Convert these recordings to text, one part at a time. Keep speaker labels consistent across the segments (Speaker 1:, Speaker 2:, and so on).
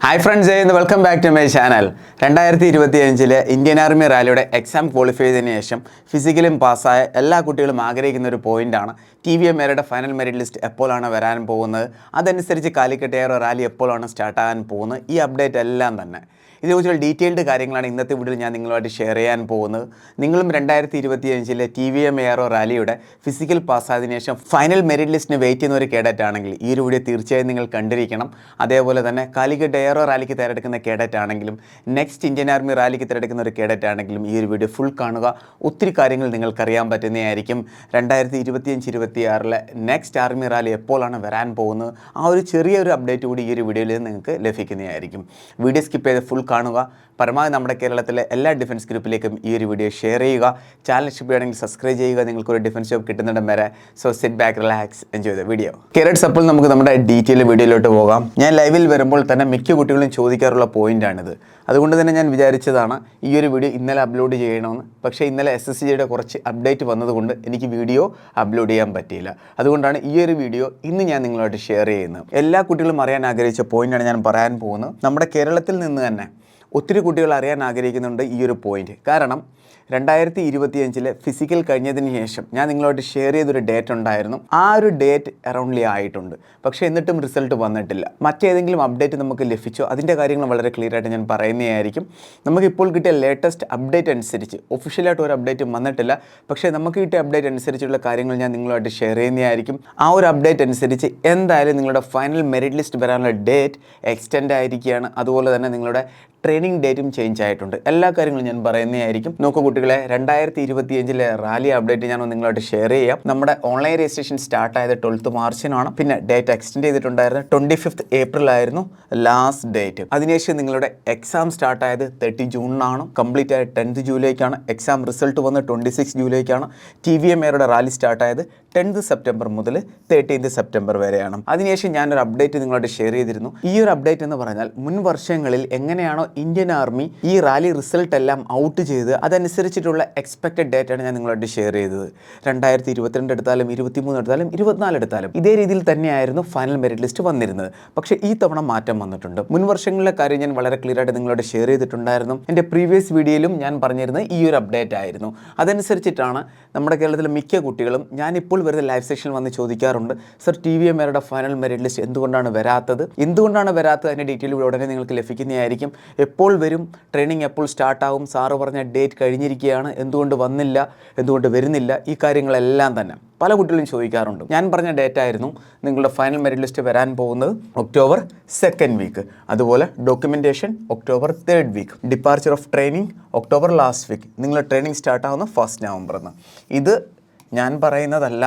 Speaker 1: Hi friends എന്ന് welcome back to my channel രണ്ടായിരത്തി ഇരുപത്തി അഞ്ചിലെ ഇന്ത്യൻ ആർമി റാലിയുടെ എക്സാം ക്വാളിഫൈ ചെയ്തതിന് ശേഷം ഫിസിക്കലും പാസ്സായ എല്ലാ കുട്ടികളും ആഗ്രഹിക്കുന്ന ഒരു പോയിന്റാണ് ടി വി എം എയുടെ ഫൈനൽ മെറിറ്റ് ലിസ്റ്റ് എപ്പോഴാണ് വരാൻ പോകുന്നത്? അതനുസരിച്ച് കാലിക്കറ്റ് എയർ റാലി എപ്പോഴാണ് സ്റ്റാർട്ടാകാൻ പോകുന്നത്? ഈ അപ്ഡേറ്റ് എല്ലാം തന്നെ. ഇതേക്കുറിച്ചുള്ള ഡീറ്റെയിൽഡ് കാര്യങ്ങളാണ് ഇന്നത്തെ വീഡിയോയിൽ ഞാൻ നിങ്ങളുമായിട്ട് ഷെയർ ചെയ്യാൻ പോകുന്നത്. നിങ്ങളും രണ്ടായിരത്തി ഇരുപത്തി അഞ്ചിലെ ടി വി എം എയറോ റാലിയുടെ ഫിസിക്കൽ പാസ്സായതിനു ശേഷം ഫൈനൽ മെറിറ്റ് ലിസ്റ്റിന് വെയിറ്റ് ചെയ്യുന്ന ഒരു കേഡറ്റ് ആണെങ്കിൽ ഈ ഒരു വീഡിയോ തീർച്ചയായും നിങ്ങൾ കണ്ടിരിക്കണം. അതേപോലെ തന്നെ കാലിക്കറ്റ് എയറോ റാലിക്ക് തിരഞ്ഞെടുക്കുന്ന കേഡറ്റ് ആണെങ്കിലും നെക്സ്റ്റ് ഇന്ത്യൻ ആർമി റാലിക്ക് തിരഞ്ഞെടുക്കുന്ന ഒരു കേഡറ്റ് ആണെങ്കിലും ഈ ഒരു വീഡിയോ ഫുൾ കാണുക. ഒത്തിരി കാര്യങ്ങൾ നിങ്ങൾക്കറിയാൻ പറ്റുന്നതായിരിക്കും. രണ്ടായിരത്തി ഇരുപത്തിയഞ്ച് ഇരുപത്തി ആറിലെ നെക്സ്റ്റ് ആർമി റാലി എപ്പോഴാണ് വരാൻ പോകുന്നത്? ആ ഒരു ചെറിയൊരു അപ്ഡേറ്റ് കൂടി ഈ ഒരു വീഡിയോയിൽ നിങ്ങൾക്ക് ലഭിക്കുന്നതായിരിക്കും. വീഡിയോ സ്കിപ്പ് ചെയ്ത് ഫുൾ കാണുക. പരമാവധി നമ്മുടെ കേരളത്തിലെ എല്ലാ ഡിഫൻസ് ഗ്രൂപ്പിലേക്കും ഈ ഒരു വീഡിയോ ഷെയർ ചെയ്യുക. ചാനൽ ഇഷ്ടപ്പെടുകയാണെങ്കിൽ സബ്സ്ക്രൈബ് ചെയ്യുക. നിങ്ങൾക്കൊരു ഡിഫൻസ് ജോബ് കിട്ടുന്നിടം വരെ. So sit back relax enjoy the video കേരട്സ് അപ്പോൾ നമുക്ക് നമ്മുടെ ഡീറ്റെയിൽ വീഡിയോയിലോട്ട് പോകാം. ഞാൻ ലൈവിൽ വരുമ്പോൾ തന്നെ മിക്ക കുട്ടികളും ചോദിക്കാറുള്ള പോയിന്റാണിത് അതുകൊണ്ട് തന്നെ ഞാൻ വിചാരിച്ചതാണ് ഈ ഒരു വീഡിയോ ഇന്നലെ അപ്ലോഡ് ചെയ്യണമെന്ന്. പക്ഷേ ഇന്നലെ എസ് എസ് സിയുടെ കുറച്ച് അപ്ഡേറ്റ് വന്നതുകൊണ്ട് എനിക്ക് വീഡിയോ അപ്ലോഡ് ചെയ്യാൻ പറ്റിയില്ല. അതുകൊണ്ടാണ് ഈ ഒരു വീഡിയോ ഇന്ന് ഞാൻ നിങ്ങളുമായിട്ട് ഷെയർ ചെയ്യുന്നത്. എല്ലാ കുട്ടികളും അറിയാൻ ആഗ്രഹിച്ച പോയിന്റാണ് ഞാൻ പറയാൻ പോകുന്നത്. നമ്മുടെ കേരളത്തിൽ നിന്ന് തന്നെ ഒത്തിരി കുട്ടികൾ അറിയാൻ ആഗ്രഹിക്കുന്നുണ്ട് ഈ ഒരു പോയിന്റ് കാരണം രണ്ടായിരത്തി ഇരുപത്തിയഞ്ചിലെ ഫിസിക്കൽ കഴിഞ്ഞതിന് ശേഷം ഞാൻ നിങ്ങളോട് ഷെയർ ചെയ്തൊരു ഡേറ്റ് ഉണ്ടായിരുന്നു. ആ ഒരു ഡേറ്റ് അറൗണ്ട്ലി ആയിട്ടുണ്ട്. പക്ഷേ എന്നിട്ടും റിസൾട്ട് വന്നിട്ടില്ല. മറ്റേതെങ്കിലും അപ്ഡേറ്റ് നമുക്ക് ലഭിച്ചോ? അതിന്റെ കാര്യങ്ങൾ വളരെ ക്ലിയർ ആയിട്ട് ഞാൻ പറയുന്നതായിരിക്കും. നമുക്കിപ്പോൾ കിട്ടിയ ലേറ്റസ്റ്റ് അപ്ഡേറ്റ് അനുസരിച്ച് ഒഫീഷ്യലായിട്ട് ഒരു അപ്ഡേറ്റും വന്നിട്ടില്ല. പക്ഷേ നമുക്ക് കിട്ടിയ അപ്ഡേറ്റ് അനുസരിച്ചുള്ള കാര്യങ്ങൾ ഞാൻ നിങ്ങളുമായിട്ട് ഷെയർ ചെയ്യുന്നതായിരിക്കും. ആ ഒരു അപ്ഡേറ്റ് അനുസരിച്ച് എന്തായാലും നിങ്ങളുടെ ഫൈനൽ മെറിറ്റ് ലിസ്റ്റ് വരാനുള്ള ഡേറ്റ് എക്സ്റ്റെൻഡ് ആയിരിക്കുകയാണ്. അതുപോലെ തന്നെ നിങ്ങളുടെ ട്രെയിനിങ് ഡേറ്റും ചേഞ്ച് ആയിട്ടുണ്ട്. എല്ലാ കാര്യങ്ങളും ഞാൻ പറയുന്നതായിരിക്കും നോക്കൂ കുട്ടികളെ രണ്ടായിരത്തി ഇരുപത്തി അഞ്ചിലെ റാലി അപ്ഡേറ്റ് ഞാൻ നിങ്ങളോട് ഷെയർ ചെയ്യാം. നമ്മുടെ ഓൺലൈൻ രജിസ്ട്രേഷൻ സ്റ്റാർട്ട് ആയത് ട്വൽത്ത് മാർച്ചിനാണ് പിന്നെ ഡേറ്റ് എക്സ്റ്റെൻഡ് ചെയ്തിട്ടുണ്ടായിരുന്നത് ട്വന്റി ഫിഫ്ത്ത് ഏപ്രിൽ ആയിരുന്നു ലാസ്റ്റ് ഡേറ്റ് അതിനുശേഷം നിങ്ങളുടെ എക്സാം സ്റ്റാർട്ട് ആയത് തേർട്ടി ജൂണിനാണ് കംപ്ലീറ്റ് ആയത് ടെൻത്ത് ജൂലൈക്കാണ്. എക്സാം റിസൾട്ട് വന്ന് ട്വന്റി സിക്സ് ജൂലൈക്കാണ് ടി വി എം എയുടെ റാലി സ്റ്റാർട്ട് ആയത് ടെൻത്ത് സെപ്റ്റംബർ മുതൽ തേർട്ടീൻത്ത് സെപ്റ്റംബർ വരെയാണ്. അതിനുശേഷം ഞാനൊരു അപ്ഡേറ്റ് നിങ്ങളോട് ഷെയർ ചെയ്തിരുന്നു. ഈ ഒരു അപ്ഡേറ്റ് എന്ന് പറഞ്ഞാൽ മുൻ വർഷങ്ങളിൽ എങ്ങനെയാണോ ഇന്ത്യൻ ആർമി ഈ റാലി റിസൾട്ട് എല്ലാം ഔട്ട് ചെയ്ത് അതനുസരിച്ചിട്ടുള്ള എക്സ്പെക്റ്റഡ് ഡേറ്റാണ് ഞാൻ നിങ്ങളോട് ഷെയർ ചെയ്തത്. രണ്ടായിരത്തി ഇരുപത്തിരണ്ട് എടുത്താലും ഇരുപത്തിമൂന്ന് എടുത്താലും ഇരുപത്തിനാല് എടുത്താലും ഇതേ രീതിയിൽ തന്നെയായിരുന്നു ഫൈനൽ മെറിറ്റ് ലിസ്റ്റ് വന്നിരുന്നത്. പക്ഷേ ഈ തവണ മാറ്റം വന്നിട്ടുണ്ട്. മുൻ വർഷങ്ങളിലെ കാര്യം ഞാൻ വളരെ ക്ലിയർ ആയിട്ട് നിങ്ങളോട് ഷെയർ ചെയ്തിട്ടുണ്ടായിരുന്നു. എന്റെ പ്രീവിയസ് വീഡിയോയിലും ഞാൻ പറഞ്ഞിരുന്നത് ഈ ഒരു അപ്ഡേറ്റ് ആയിരുന്നു. അതനുസരിച്ചിട്ടാണ് നമ്മുടെ കേരളത്തിലെ മിക്ക കുട്ടികളും ഞാനിപ്പോൾ വരുന്ന ലൈവ് സെക്ഷനിൽ വന്ന് ചോദിക്കാറുണ്ട് sir T V M final merit list എന്തുകൊണ്ടാണ് വരാത്തത്? എന്തുകൊണ്ടാണ് വരാത്തത്? അതിന്റെ ഡീറ്റെയിൽ ഉടനെ നിങ്ങൾക്ക് ലഭിക്കുന്നതായിരിക്കും. എപ്പോൾ വരും? ട്രെയിനിങ് എപ്പോൾ സ്റ്റാർട്ടാവും സാറ് പറഞ്ഞ ഡേറ്റ് കഴിഞ്ഞിരിക്കുകയാണ്. എന്തുകൊണ്ട് വന്നില്ല? എന്തുകൊണ്ട് വരുന്നില്ല? ഈ കാര്യങ്ങളെല്ലാം തന്നെ പല കുട്ടികളും ചോദിക്കാറുണ്ട്. ഞാൻ പറഞ്ഞ ഡേറ്റ് ആയിരുന്നു നിങ്ങളുടെ ഫൈനൽ മെറിറ്റ് ലിസ്റ്റ് വരാൻ പോകുന്നത് ഒക്ടോബർ സെക്കൻഡ് വീക്ക് അതുപോലെ documentation October third week departure of training October last week നിങ്ങളുടെ ട്രെയിനിങ് സ്റ്റാർട്ടാവുന്ന ഫസ്റ്റ് നവംബർ എന്ന് ഇത് ഞാൻ പറയുന്നതല്ല.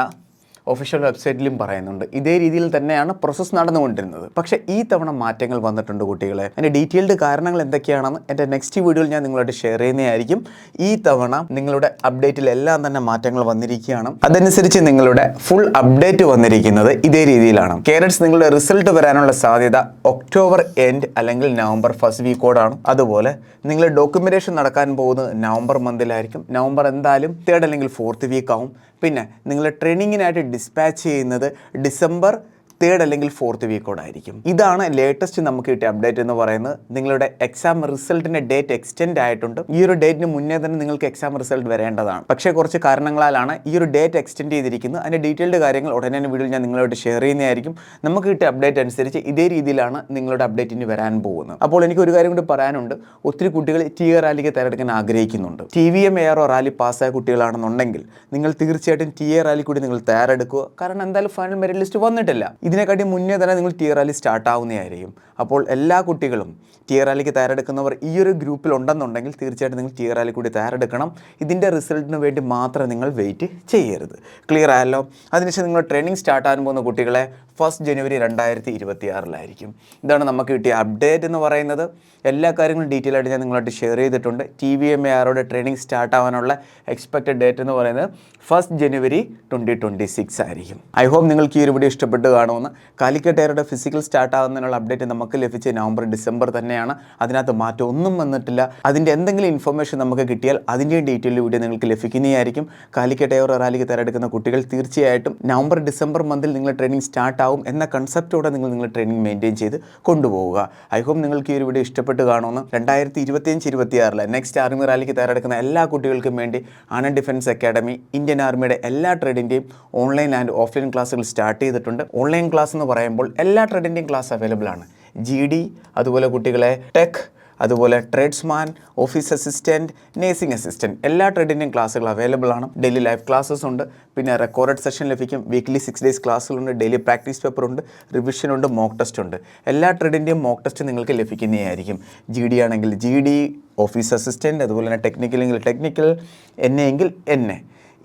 Speaker 1: ഒഫീഷ്യൽ വെബ്സൈറ്റിലും പറയുന്നുണ്ട്. ഇതേ രീതിയിൽ തന്നെയാണ് പ്രോസസ്സ് നടന്നുകൊണ്ടിരുന്നത്. പക്ഷേ ഈ തവണ മാറ്റങ്ങൾ വന്നിട്ടുണ്ട് കുട്ടികളെ. അതിന്റെ ഡീറ്റെയിൽഡ് കാരണങ്ങൾ എന്തൊക്കെയാണെന്ന് എന്റെ നെക്സ്റ്റ് വീഡിയോയിൽ ഞാൻ നിങ്ങളോട് ഷെയർ ചെയ്യുന്നതായിരിക്കും. ഈ തവണ നിങ്ങളുടെ അപ്ഡേറ്റിൽ എല്ലാം തന്നെ മാറ്റങ്ങൾ വന്നിരിക്കുകയാണ്. അതനുസരിച്ച് നിങ്ങളുടെ ഫുൾ അപ്ഡേറ്റ് വന്നിരിക്കുന്നത് ഇതേ രീതിയിലാണ്. കേരറ്റ്സ് നിങ്ങളുടെ റിസൾട്ട് വരാനുള്ള സാധ്യത ഒക്ടോബർ എൻഡ് അല്ലെങ്കിൽ നവംബർ ഫസ്റ്റ് വീക്കോടാണ് അതുപോലെ നിങ്ങൾ ഡോക്യുമെന്റേഷൻ നടക്കാൻ പോകുന്നത് നവംബർ മന്തിലായിരിക്കും നവംബർ എന്തായാലും തേർഡ് അല്ലെങ്കിൽ ഫോർത്ത് വീക്ക് ആവും. പിന്നെ നിങ്ങൾ ട്രെയിനിങ്ങിനായിട്ട് ഡിസ്പാച്ച് ചെയ്യുന്നത് ഡിസംബർ തേർഡ് അല്ലെങ്കിൽ ഫോർത്ത് വീക്കോടായിരിക്കും ഇതാണ് ലേറ്റസ്റ്റ് നമുക്ക് കിട്ടിയ അപ്ഡേറ്റ് എന്ന് പറയുന്നത്. നിങ്ങളുടെ എക്സാം റിസൾട്ടിന്റെ ഡേറ്റ് എക്സ്റ്റെൻഡ് ആയിട്ടുണ്ട്. ഈ ഒരു ഡേറ്റിന് മുന്നേ തന്നെ നിങ്ങൾക്ക് എക്സാം റിസൾട്ട് വരേണ്ടതാണ്. പക്ഷേ കുറച്ച് കാരണങ്ങളാലാണ് ഈ ഒരു ഡേറ്റ് എക്സ്റ്റെൻഡ് ചെയ്തിരിക്കുന്നത്. അതിന്റെ ഡീറ്റെയിൽഡ് കാര്യങ്ങൾ ഉടനെ തന്നെ വീഡിയോയിൽ ഞാൻ നിങ്ങളോട് ഷെയർ ചെയ്യുന്നതായിരിക്കും. നമുക്ക് കിട്ടിയ അപ്ഡേറ്റ് അനുസരിച്ച് ഇതേ രീതിയിലാണ് നിങ്ങളുടെ അപ്ഡേറ്റ് ഇനി വരാൻ പോകുന്നത്. അപ്പോൾ എനിക്ക് ഒരു കാര്യം കൂടി പറയാനുണ്ട്. ഒത്തിരി കുട്ടികൾ ടി എ റാലിക്ക് തിരഞ്ഞെടുക്കാൻ ആഗ്രഹിക്കുന്നുണ്ട്. T V M A R O rally പാസ്സായ കുട്ടികളാണെന്നുണ്ടെങ്കിൽ നിങ്ങൾ തീർച്ചയായിട്ടും ടി എ റാലി കൂടി നിങ്ങൾ തയ്യാറെടുക്കുക. കാരണം എന്തായാലും ഫൈനൽ മെറിറ്റ് ലിസ്റ്റ് വന്നിട്ടില്ല. ഇതിനെക്കാട്ടി മുന്നേ തന്നെ നിങ്ങൾ ടി റാലി സ്റ്റാർട്ട് ആവുന്നതായിരിക്കും. അപ്പോൾ എല്ലാ കുട്ടികളും ടി റാലിക്ക് തയ്യാറെടുക്കുന്നവർ ഈ ഒരു ഗ്രൂപ്പിൽ ഉണ്ടെന്നുണ്ടെങ്കിൽ തീർച്ചയായിട്ടും നിങ്ങൾ ടി റാലി കൂടി തയ്യാറെടുക്കണം. ഇതിന്റെ റിസൾട്ടിന് വേണ്ടി മാത്രം നിങ്ങൾ വെയിറ്റ് ചെയ്യരുത്. ക്ലിയർ ആയല്ലോ? അതിനുശേഷം നിങ്ങൾ ട്രെയിനിങ് സ്റ്റാർട്ട് ആകാൻ പോകുന്ന കുട്ടികളെ ഫസ്റ്റ് ജനുവരി രണ്ടായിരത്തി ഇരുപത്തി ആറിലായിരിക്കും ഇതാണ് നമുക്ക് കിട്ടിയ അപ്ഡേറ്റ് എന്ന് പറയുന്നത്. എല്ലാ കാര്യങ്ങളും ഡീറ്റെയിൽ ആയിട്ട് ഞാൻ നിങ്ങളായിട്ട് ഷെയർ ചെയ്തിട്ടുണ്ട്. ടി വി എം എ ആറോടെ ട്രെയിനിങ് സ്റ്റാർട്ട് ആവാനുള്ള എക്സ്പെക്റ്റഡ് ഡേറ്റ് എന്ന് പറയുന്നത് first January twenty twenty six ആയിരിക്കും. ഐ ഹോപ്പ് നിങ്ങൾക്ക് ഈ ഒരു വീഡിയോ ഇഷ്ടപ്പെട്ട് കാണുമെന്ന് കാലിക്കറ്റ് എയറുടെ ഫിസിക്കൽ സ്റ്റാർട്ട് ആകുന്നതിനുള്ള അപ്ഡേറ്റ് നമുക്ക് ലഭിച്ച നവംബർ ഡിസംബർ തന്നെയാണ്. അതിനകത്ത് മാറ്റം ഒന്നും വന്നിട്ടില്ല. അതിന്റെ എന്തെങ്കിലും ഇൻഫർമേഷൻ നമുക്ക് കിട്ടിയാൽ അതിന്റെ ഡീറ്റെയിൽ വീഡിയോ നിങ്ങൾക്ക് ലഭിക്കുന്നതായിരിക്കും. കാലിക്കറ്റ് എയർ റാലിക്ക് തിരഞ്ഞെടുക്കുന്ന കുട്ടികൾ തീർച്ചയായിട്ടും നവംബർ ഡിസംബർ മന്തിൽ നിങ്ങൾ ട്രെയിനിങ് സ്റ്റാർട്ട് ആവും എന്ന കൺസെപ്റ്റോടെ നിങ്ങൾ നിങ്ങൾ ട്രെയിനിങ് മെയിന്റെയിൻ ചെയ്ത് കൊണ്ടുപോവുക. ഐ ഹോപ്പ് നിങ്ങൾക്ക് ഈ ഒരു വീഡിയോ ഇഷ്ടപ്പെട്ട് കാണുമെന്ന് രണ്ടായിരത്തി ഇരുപത്തിയഞ്ച് ഇരുപത്തിയാറിലെ നെക്സ്റ്റ് ആർമി റാലിക്ക് തയ്യാറെടുക്കുന്ന എല്ലാ കുട്ടികൾക്കും വേണ്ടി ആനന്ദ് ഡിഫൻസ് അക്കാഡമി ഇന്ത്യൻ ആർമിയുടെ എല്ലാ ട്രേഡിന്റെയും ഓൺലൈൻ ആൻഡ് ഓഫ്ലൈൻ ക്ലാസ്സുകൾ സ്റ്റാർട്ട് ചെയ്തിട്ടുണ്ട്. ഓൺലൈൻ ക്ലാസ് എന്ന് പറയുമ്പോൾ എല്ലാ ട്രേഡിന്റെയും ക്ലാസ് അവൈലബിൾ ആണ്. ജി ഡി അതുപോലെ കുട്ടികളെ ടെക് അതുപോലെ tradesman office assistant nursing assistant എല്ലാ ട്രേഡിന്റെയും ക്ലാസ്സുകൾ അവൈലബിൾ ആണ്. ഡെയിലി ലൈവ് ക്ലാസ്സസ് ഉണ്ട്. പിന്നെ റെക്കോർഡ് സെഷൻ ലഭിക്കും. വീക്ക്ലി സിക്സ് ഡേയ്സ് ക്ലാസ്സുകളുണ്ട് ഡെയിലി പ്രാക്ടീസ് പേപ്പർ ഉണ്ട്. റിവിഷൻ ഉണ്ട്. മോക്ക് ടെസ്റ്റ് ഉണ്ട്. എല്ലാ ട്രേഡിന്റെയും മോക്ക് ടെസ്റ്റ് നിങ്ങൾക്ക് ലഭിക്കുന്നതായിരിക്കും ജി ഡി ആണെങ്കിൽ ജി ഡി ഓഫീസ് അസിസ്റ്റന്റ് അതുപോലെ തന്നെ ടെക്നിക്കൽ എങ്കിൽ ടെക്നിക്കൽ എന്നെ എങ്കിൽ എൻ എ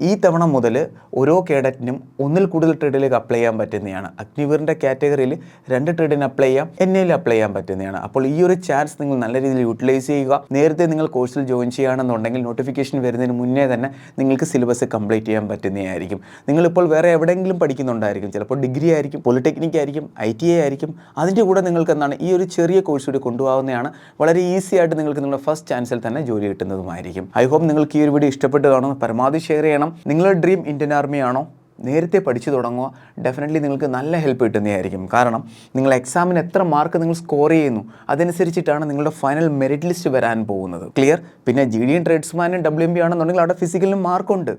Speaker 1: ഈ തവണ മുതൽ ഓരോ കേഡറ്റിനും ഒന്നിൽ കൂടുതൽ ട്രേഡിലേക്ക് അപ്ലൈ ചെയ്യാൻ പറ്റുന്നതാണ്. അഗ്നിവീറിന്റെ കാറ്റഗറിയിൽ രണ്ട് ട്രേഡിന് അപ്ലൈ ചെയ്യാം എൻ എയിൽ അപ്ലൈ ചെയ്യാൻ പറ്റുന്നതാണ്. അപ്പോൾ ഈ ഒരു ചാൻസ് നിങ്ങൾ നല്ല രീതിയിൽ യൂട്ടിലൈസ് ചെയ്യുക. നേരത്തെ നിങ്ങൾ കോഴ്സിൽ ജോയിൻ ചെയ്യുകയാണെന്നുണ്ടെങ്കിൽ നോട്ടിഫിക്കേഷൻ വരുന്നതിന് മുന്നേ തന്നെ നിങ്ങൾക്ക് സിലബസ് കംപ്ലീറ്റ് ചെയ്യാൻ പറ്റുന്നതായിരിക്കും. നിങ്ങളിപ്പോൾ വേറെ എവിടെയെങ്കിലും പഠിക്കുന്നുണ്ടായിരിക്കും. ചിലപ്പോൾ ഡിഗ്രി ആയിരിക്കും പോളിടെക്നിക് ആയിരിക്കും ഐ ടി ഐ ആയിരിക്കും. അതിന്റെ കൂടെ നിങ്ങൾക്ക് എന്താണ് ഈ ഒരു ചെറിയ കോഴ്സ് കൂടി കൊണ്ടുപോകുന്നതാണ് വളരെ ഈസി ആയിട്ട് നിങ്ങൾക്ക് നിങ്ങളുടെ ഫസ്റ്റ് ചാൻസിൽ തന്നെ ജോലി കിട്ടുന്നതുമായിരിക്കും. ഐ ഹോപ്പ് നിങ്ങൾക്ക് ഈ ഒരു വീഡിയോ ഇഷ്ടപ്പെട്ട് കാണുമെന്ന് പരമാവധി ഷെയർ ചെയ്യണം. നിങ്ങളുടെ ഡ്രീം ഇന്ത്യൻ ആർമി ആണോ? നേരത്തെ പഠിച്ചു തുടങ്ങുക. ഡെഫിനറ്റ്ലി നിങ്ങൾക്ക് നല്ല ഹെൽപ്പ് കിട്ടുന്നതായിരിക്കും. കാരണം നിങ്ങൾ എക്സാമിന് എത്ര മാർക്ക് നിങ്ങൾ സ്കോർ ചെയ്യുന്നു അതനുസരിച്ചിട്ടാണ് നിങ്ങളുടെ ഫൈനൽ മെറിറ്റ് ലിസ്റ്റ് വരാൻ പോകുന്നത്. ക്ലിയർ പിന്നെ ജി ഡി എൻ ട്രേഡ്സ്മാനും ഡബ്ല്യു എം ബി ആണെന്നുണ്ടെങ്കിൽ അവിടെ ഫിസിക്കലിനും മാർക്കുണ്ട്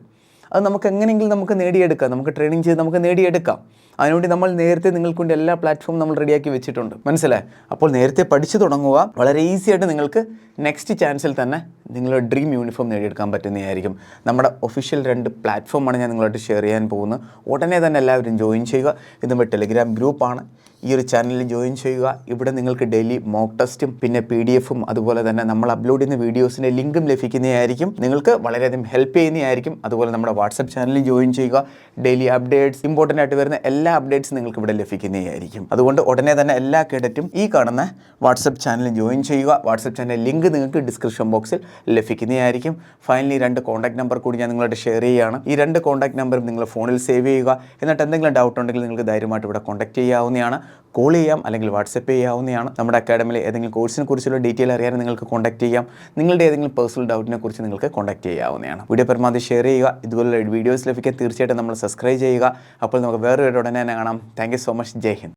Speaker 1: അത് നമുക്ക് എങ്ങനെയെങ്കിലും നമുക്ക് നേടിയെടുക്കാം. നമുക്ക് ട്രെയിനിങ് ചെയ്ത് നമുക്ക് നേടിയെടുക്കാം. അതിനുവേണ്ടി നമ്മൾ നേരത്തെ നിങ്ങൾക്ക് വേണ്ടി എല്ലാ പ്ലാറ്റ്ഫോം നമ്മൾ റെഡിയാക്കി വെച്ചിട്ടുണ്ട്. മനസ്സിലായി? അപ്പോൾ നേരത്തെ പഠിച്ചു തുടങ്ങുക. വളരെ ഈസി ആയിട്ട് നിങ്ങൾക്ക് നെക്സ്റ്റ് ചാൻസിൽ തന്നെ നിങ്ങളുടെ ഡ്രീം യൂണിഫോം നേടിയെടുക്കാൻ പറ്റുന്നതായിരിക്കും. നമ്മുടെ ഒഫീഷ്യൽ രണ്ട് പ്ലാറ്റ്ഫോമാണ് ഞാൻ നിങ്ങളായിട്ട് ഷെയർ ചെയ്യാൻ പോകുന്നത്. ഉടനെ തന്നെ എല്ലാവരും ജോയിൻ ചെയ്യുക. ഇത് നമ്മുടെ ടെലിഗ്രാം ഗ്രൂപ്പാണ് ഈ ഒരു ചാനലിൽ ജോയിൻ ചെയ്യുക. ഇവിടെ നിങ്ങൾക്ക് ഡെയിലി മോക്ക് ടെസ്റ്റും പിന്നെ പി ഡി എഫും അതുപോലെ തന്നെ നമ്മൾ അപ്ലോഡ് ചെയ്യുന്ന വീഡിയോസിന്റെ ലിങ്കും ലഭിക്കുന്നതായിരിക്കും. നിങ്ങൾക്ക് വളരെയധികം ഹെൽപ്പ് ചെയ്യുന്നതായിരിക്കും. അതുപോലെ നമ്മുടെ വാട്സപ്പ് ചാനലിൽ ജോയിൻ ചെയ്യുക. ഡെയിലി അപ്ഡേറ്റ്സ് ഇമ്പോർട്ടന്റ് ആയിട്ട് വരുന്ന എല്ലാ അപ്ഡേറ്റ്സും നിങ്ങൾക്ക് ഇവിടെ ലഭിക്കുന്നതായിരിക്കും. അതുകൊണ്ട് ഉടനെ തന്നെ എല്ലാ കേഡറ്റും ഈ കാണുന്ന വാട്സപ്പ് ചാനലിൽ ജോയിൻ ചെയ്യുക. വാട്സപ്പ് ചാനൽ ലിങ്ക് നിങ്ങൾക്ക് ഡിസ്ക്രിപ്ഷൻ ബോക്സിൽ ലഭിക്കുന്നതായിരിക്കും. ഫൈനലി രണ്ട് കോൺടാക്ട് നമ്പർ കൂടി ഞാൻ നിങ്ങളോട് ഷെയർ ചെയ്യുകയാണ്. ഈ രണ്ട് കോൺടാക്ട് നമ്പറും നിങ്ങൾ ഫോണിൽ സേവ് ചെയ്യുക. എന്നിട്ട് എന്തെങ്കിലും ഡൗട്ട് ഉണ്ടെങ്കിൽ നിങ്ങൾക്ക് ധൈര്യമായിട്ട് ഇവിടെ കോൺടാക്ട് ചെയ്യാവുന്നതാണ്. കോൾ ചെയ്യാം അല്ലെങ്കിൽ വാട്സപ്പ് ചെയ്യാവുന്നതാണ്. നമ്മുടെ അക്കാഡമിയിലെ ഏതെങ്കിലും കോഴ്സിനെ കുറിച്ചുള്ള ഡീറ്റെയിൽ അറിയാൻ നിങ്ങൾക്ക് കോൺടാക്ട് ചെയ്യാം. നിങ്ങളുടെ ഏതെങ്കിലും പേഴ്സണൽ ഡൗട്ടിനെ കുറിച്ച് നിങ്ങൾക്ക് കോൺടാക്ട് ചെയ്യാവുന്നതാണ്. വീഡിയോ പരമാവധി ഷെയർ ചെയ്യുക. ഇതുപോലുള്ള വീഡിയോസ് ലഭിക്കാൻ തീർച്ചയായിട്ടും നമ്മൾ സബ്സ്ക്രൈബ് ചെയ്യുക. അപ്പോൾ നമുക്ക് വേറൊരു ഉടനെ തന്നെ കാണാം. Thank so much Jai Hind.